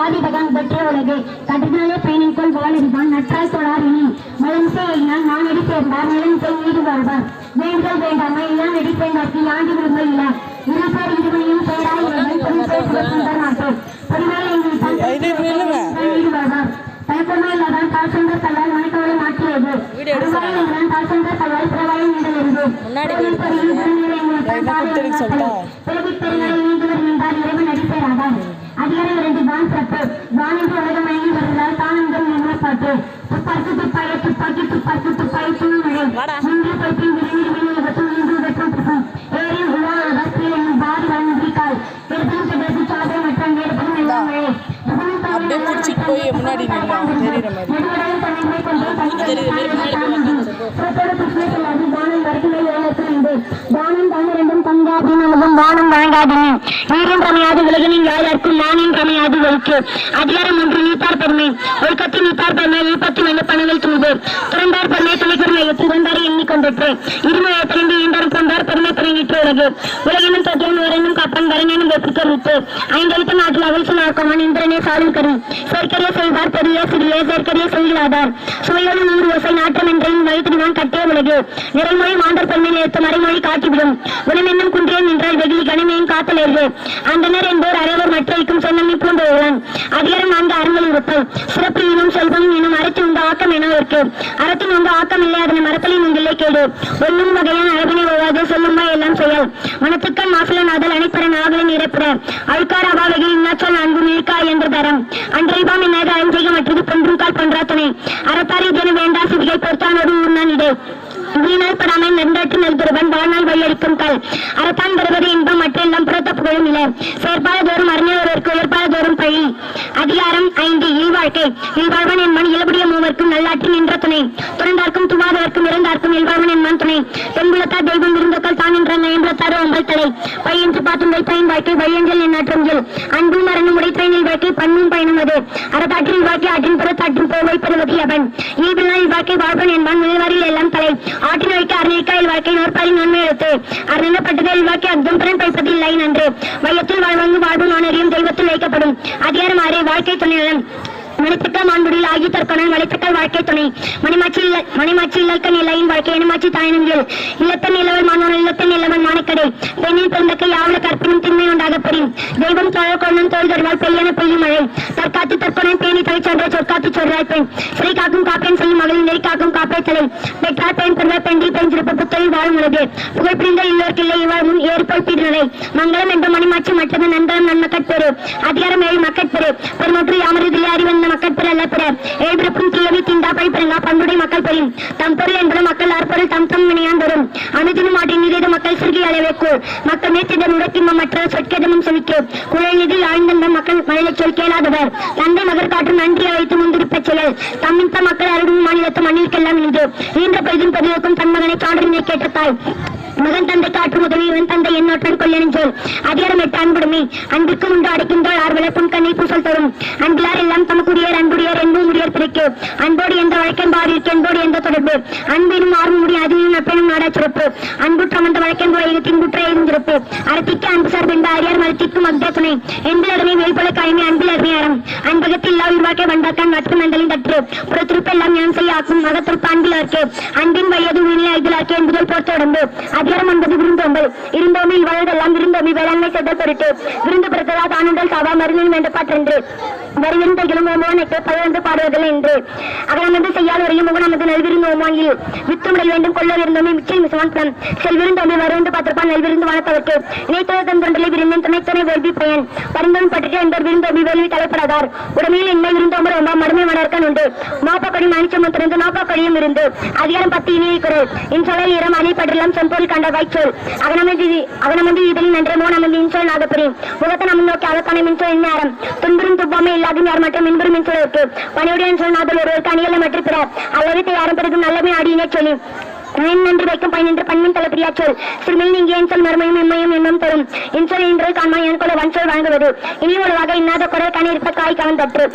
ஆதிபகம் பெற்ற உலகு. கட்டுனாலே பயணிக்குள் வாழறிவான் நற்றாய் தொழாரினி மலம் செய்யினால் நான் எடி சேர்ந்தார் செய் வீடு வாழ்வார். வேண்டுதல் வேண்டாமை இளம் எடி சேர்ந்தார்க்கு யாண்டி விரும்ப இல்ல இருப்பர் இருவனையும் பேராய் தயக்கமே இல்லாதான் சென்ற தள்ளால் மனைக்கவலை மாற்றியது. அருவாயில் இல்லாதான் சென்ற தள்ளால் பிறவாயில் முன்னாடி வான் சத்து வானின்று உலகம் மயங்கி வருவதால் தானங்கள் நிறுவப்பட்டு துப்பாக்கி துப்பாய துப்பாக்கி துப்பாக்கி துப்பாய் விரைவில் வெற்றும் ஏறி பாதி மற்றும் எல்லாம் அப்படியே போய் முன்னாடி தெரியுற மாதிரி. தன் முன்னாடி போய் உட்காந்து சொல்லு. வானம் வழங்காதினி நீரும் ரமையாது உலகினின் யாருக்கும் நானின் ரமையாது ஒழுக்கு அதிகாரம் ஒன்று நீத்தார் பெருமை. ஒழுக்கத்தில் நீத்தார் பெருமை ஈப்பத்து வந்து பணங்கள் துணிவு. துறந்தார் பெருமை துணை பெருமை வந்தாரை எண்ணிக்கொண்டிற்று இருமையை திறந்து ஈந்தரும் கொண்டார் பெருமை பிறங்கிற்று உலகு. உலகினும் தொற்றியும் உரையினும் கப்பன் வரணும் ஐந்தெழுத்து நாட்டில் அவள் சொன்னாக்கவன் இந்திரனே சாலும் கரு. செயற்கரிய செய்வார் பெரிய சிறிய செயற்கரிய செய்கிறாதார் சுவையோடு நூறு ஓசை நாட்டம் என்றையும் வைத்திடுவான் கட்டிய உலகு. நிறைமொழி மாந்தர் பெண்மை நேர்த்து மறைமொழி காட்டிவிடும். உணமென்னும் குன்றியம் நின்றால் வெகுளி கனிமையும் காத்தலேறு அந்தனர் என்போர் அறவர் மற்றைக்கும் சொன்னமை பூண்டுவான் அதிகாரம் நான்கு அறங்கள் இருப்பல் சிறப்பு இனம் செல்வம் எனும் அறத்து உங்க ஆக்கம் என இருக்கு அறத்தின் உங்க ஆக்கம் இல்லை அதனை மரத்தலின் உங்கிலே கேடு. ஒன்றும் வகையான அழகினை ஒவ்வாது சொல்லுமா எல்லாம் செயல் மனத்துக்கண் மாசலன் அதல் அனைப்பரன் ஆகலின் இறப்புற அழுக்கார் அபாவகை இன்னாச்சல் அன்பு நீக்கா என்று தரம். அன்றைபாம் என்னது அஞ்சைக மற்றது பொன்றும் கால் பொன்றாத்தனை. அறத்தாரி ஜன வேண்டா சிவிகை பொறுத்தானோடு ஊர்னான் இடே. வீணால் படாமல் நெருந்தாட்டு நல்குருவன் வாழ்நாள் வழியளிக்கும் கல் அறத்தான் பெறுவது இன்பம் மற்றெல்லாம் புறத்த புகழும் இல்லை செயற்பாடு தோறும் அறிஞர்களுக்கு உயர்பாடு தோறும் பழி. அதிகாரம் ஐந்து இல்வாழ்க்கை. இல்வாழ்வன் என்பன் இயல்புடைய மூவர்க்கும் நல்லாற்றி நின்ற துணை துறந்தார்க்கும் துவா துவாதவர்க்கும் இறந்தார்க்கும் இல்வாழ்வன் என்பன் துணை பெண்குலத்தார் தெய்வம் விருந்துக்கள் தான் என்ற நயம்புலத்தார் உங்கள் தலை. பையன்று பார்த்தும் வைப்பையின் வாழ்க்கை வையஞ்சல் எண்ணற்றஞ்சல் அன்பும் மரணும் உடைத்தனில் வாழ்க்கை பண்ணும் பயணம் அது. அறத்தாற்றின் வாழ்க்கை ஆற்றின் புறத்தாற்றின் போவை பெறுவது அவன் இயல்பினால் வாழ்க்கை வாழ்வன் என்பான் முதல்வரில் எல்லாம் தலை. ஆற்றின் வைக்க அருணைக்காயில் வாழ்க்கை நோற்பாலின் நன்மை எழுத்து அருணப்பட்டதில் வாழ்க்கை அப்தும் பிறன் இல்லை நன்று. வையத்தில் வாழ்வங்கு வாழ்வு நான் தெய்வத்தில் வைக்கப்படும். அதிகாரம் ஆறு வாழ்க்கை துணைநலன். மணித்தக்க மாண்புடில் ஆகி தற்கொணன் வளைத்தக்கல் வாழ்க்கை துணை. மணிமாச்சி மணிமாச்சி இல்லக்க நிலையின் வாழ்க்கை இனமாச்சி தாயினங்கள் இல்லத்தன் இளவல் மாணவன் இல்லத்தன் இளவன் மானக்கடை. பெண்ணின் பிறந்தக்க யாவல கற்பினும் திண்மை உண்டாக பெறும் தெய்வம் தொழ கொள்ளும் தோல் தருவாள் பெய்யன பெய்யும் மழை. தற்காத்து தற்கொணன் பேணி தலை சொல்ற சொற்காத்து சொல்றாய் பெண். சிறை காக்கும் காப்பேன் செய்யும் மகளின் நெறி காக்கும் காப்பே தலை. பெற்றார் பெண் பிறந்த பெண்டி பெண் சிறப்பு புத்தலில் வாழும் உலகு. புகழ் பிரிந்த இல்லோர்க்கில்லை இவாள் முன் ஏற்போல் பீடுநிலை மங்களம் என்ற மணிமாச்சி மற்றது நந்தனம் நன்மக்கட்பெரு அதிகாரம் ஏழு மக்கட்பெரு. பெருமற்று மக்கட்பெரு அல்ல ஏழ்பிறப்பும் தீயவி தீண்டா பைப்பெருங்கா மக்கள் பெறும். தம் பொருள் என்பது மக்கள் அற்பொருள் தம் தம் வினையான் மக்கள் சிறுகி அளவேக்கு மக்கள் மற்ற செவிக்கு. குழல் ஆழ்ந்த மக்கள் மழலை சொல் கேளாதவர். தந்தை மகர் காற்றும் நன்றி வைத்து முந்திருப்பச் செயல் தம்மித்த மக்கள் அருடும் மாநிலத்து மண்ணிற்கெல்லாம் நின்று ஈன்ற பெரிதும் பெரியக்கும் தன் மகனை சான்றினை கேட்ட தாய். மகன் தந்தை காற்று உதவி இவன் தந்தை என்னோட்டன் கொள்ளெனும் சொல் அதிகாரம் எட்டு அன்புடுமே. அன்பிற்கு உண்டு அடைக்கின்றால் ஆர்வல புன்கண்ணை பூசல் தரும். அன்பிலார் எல்லாம் தமக்குரியர் அன்புடையர் என்பும் முடியர் பிறக்கு. அன்போடு எந்த வழக்கம் பாதிக்கு என்போடு எந்த தொடர்பு. அன்பினும் ஆர்வம் முடியும் அதுவும் நப்பெனும் நாடா சிறப்பு. அன்புற்றம் அந்த வழக்கம் போல இது தின்புற்ற இருந்திருப்பு அறத்திற்கு அன்பு சார்பென்ற அரியார் மலத்திற்கும் துணை என்பிலருமை வெளிப்பட காய்மை அன்பில் அருமையாரம் அன்பகத்தில் உருவாக்க வந்தாக்கான் நட்பு மண்டலின் தற்று. புறத்திருப்பெல்லாம் ஞான் செய்யாக்கும் மகத்திற்கு அன்பிலார்க்கு. அன்பின் வயது உயிரில் ஐதிலார்க்கு என்பதில் போர்த்த உடம்பு. அதிகாரம் என்பது விருந்தோம்பல். விருந்தோமி வேளாண்மை செய்த பொருட்டு. விருந்து பிறத்ததா தானுண்டல் சாவா மருந்தில் வேண்டப்பாற்றென்று பாடுவதில்லை என்று. வரையும் நல்விருந்து ஓமானில் வேண்டும் கொள்ள மிச்சை மிசவான் பார்த்திருப்பான் நல்விருந்து விருந்தின் துணைத்துணை வேள்வி பயன் பரிந்தோம் என்பர் தலைப்படாதார் உடமையில் மடுமை மணர்க்கன் உண்டு. திறந்து இருந்து. அதிகாரம் பத்து குரல். பற்றிலாம் செம்பொருள் கண்ட வாய்ச்சொல். அகனமதி அகனமதி நன்ற மோனமதி இன்சொல் நாகப்பெரி முகத்தை நம்ம நோக்கி அதற்கான மின்சொல் நேரம் துன்புறும் துப்பாமை இல்லாத யார் மட்டும் மின்புறும் மின்சொலுக்கு பணியுடைய சொல் ஒருவருக்கு அணிகளை மற்ற பிற அல்லது யாரும் பிறகு நல்லமே அடியினை சொல்லி. நின்று வைக்கும் பயனின்று பண்பின் தலைப்பிரியா சொல். சிறுமையில் நீங்க என் சொல் மறுமையும் இன்மையும் இன்னும் தரும். இன்சொல் இன்று காண்மா என் கொலை வன்சொல் வழங்குவது. இனி ஒரு இன்னாத குரல் கணி இருப்ப காய் கவன் தற்று